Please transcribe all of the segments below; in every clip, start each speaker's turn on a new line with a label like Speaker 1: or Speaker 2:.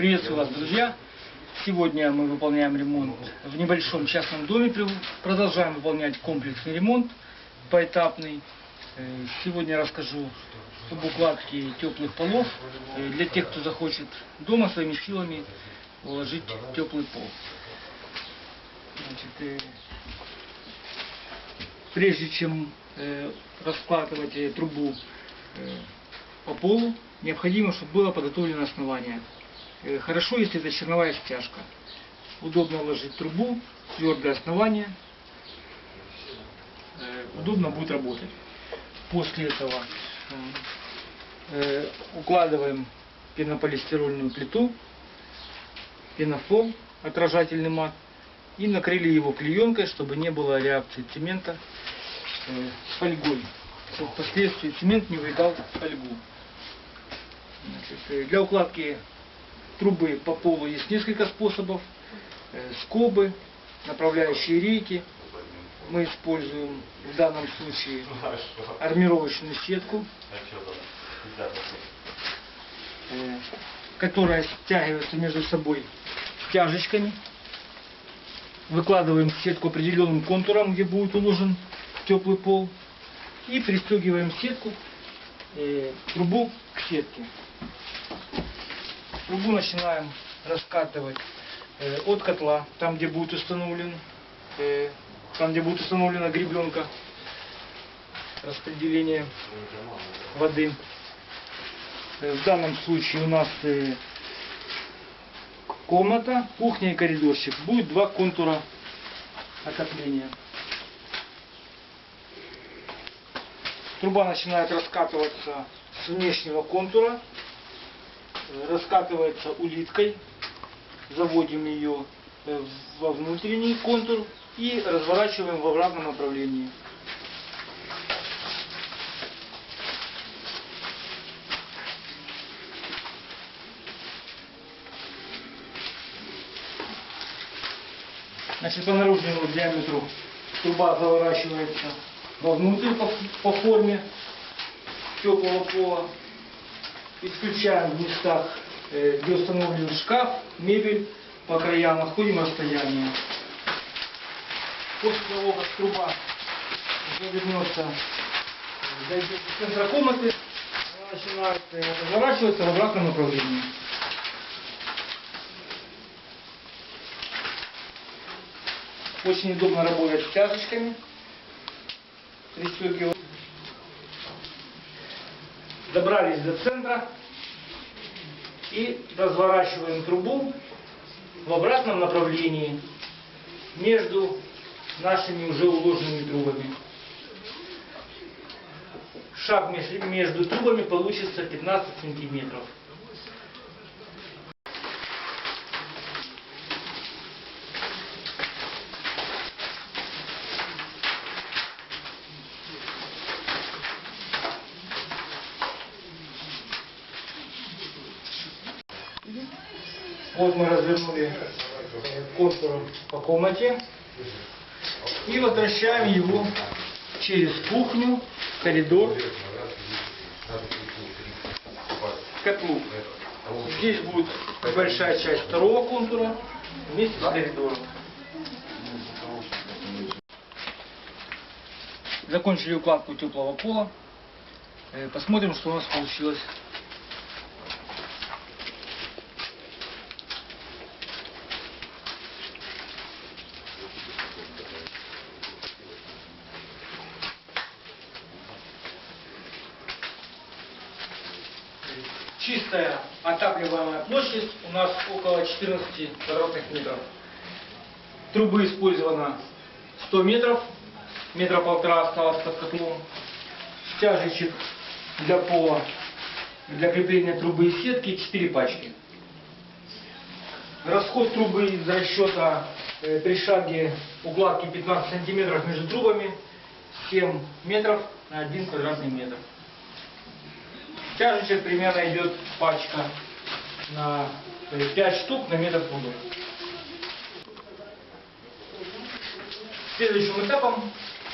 Speaker 1: Приветствую вас, друзья! Сегодня мы выполняем ремонт в небольшом частном доме. Продолжаем выполнять комплексный ремонт поэтапный. Э, Сегодня расскажу об укладке теплых полов э, для тех, кто захочет дома своими силами уложить теплый пол. Значит, э, прежде чем раскладывать трубу по полу, необходимо, чтобы было подготовлено основание. Э, Хорошо, если это черновая стяжка. Удобно ложить трубу, твердое основание. Э, Удобно будет работать. После этого э, укладываем пенополистирольную плиту, пенофом, отражательный мат, и накрыли его клеенкой, чтобы не было реакции цемента фольгой, чтобы впоследствии цемент не увидал фольгу. Значит, для укладки трубы по полу есть несколько способов. Э, Скобы, направляющие рейки. Мы используем в данном случае армировочную сетку, э, которая стягивается между собой стяжечками. Выкладываем сетку определенным контуром, где будет уложен теплый пол. И пристегиваем сетку, э, трубу к сетке. Трубу начинаем раскатывать э, от котла, там где будет установлен, э, там где будет установлена гребенка распределения воды. Э, В данном случае у нас комната, кухня и коридорчик. Будет два контура отопления. Труба начинает раскатываться с внешнего контура, раскатывается улиткой, заводим ее э, во внутренний контур и разворачиваем в обратном направлении. Значит, по наружному диаметру труба заворачивается вовнутрь по, по форме теплого пола. Исключаем в местах, э, где установлен шкаф, мебель, по краям находим расстояние. После того, как труба завернется, э, дойдет до центра комнаты, она начинает э, разворачиваться в обратном направлении. Очень удобно работать стяжечками. Пристегиваем. Добрались до центра и разворачиваем трубу в обратном направлении между нашими уже уложенными трубами. Шаг меж- между трубами получится 15 сантиметров. Вот мы развернули контур по комнате и возвращаем его через кухню, коридор, к котлу. Здесь будет большая часть второго контура вместе с коридором. Закончили укладку теплого пола. Э, Посмотрим, что у нас получилось. Чистая отапливаемая площадь у нас около 14 квадратных метров. Трубы использовано 100 метров, метра полтора осталось под котлом. Стяжечек для пола, для крепления трубы и сетки 4 пачки. Расход трубы из расчета э, при шаге укладки 15 сантиметров между трубами 7 метров на 1 квадратный метр. Тяжечек примерно идет пачка на 5 штук на метр трубы. Следующим этапом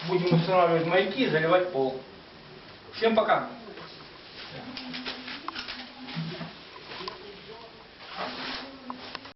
Speaker 1: будем устанавливать маяки и заливать пол. Всем пока!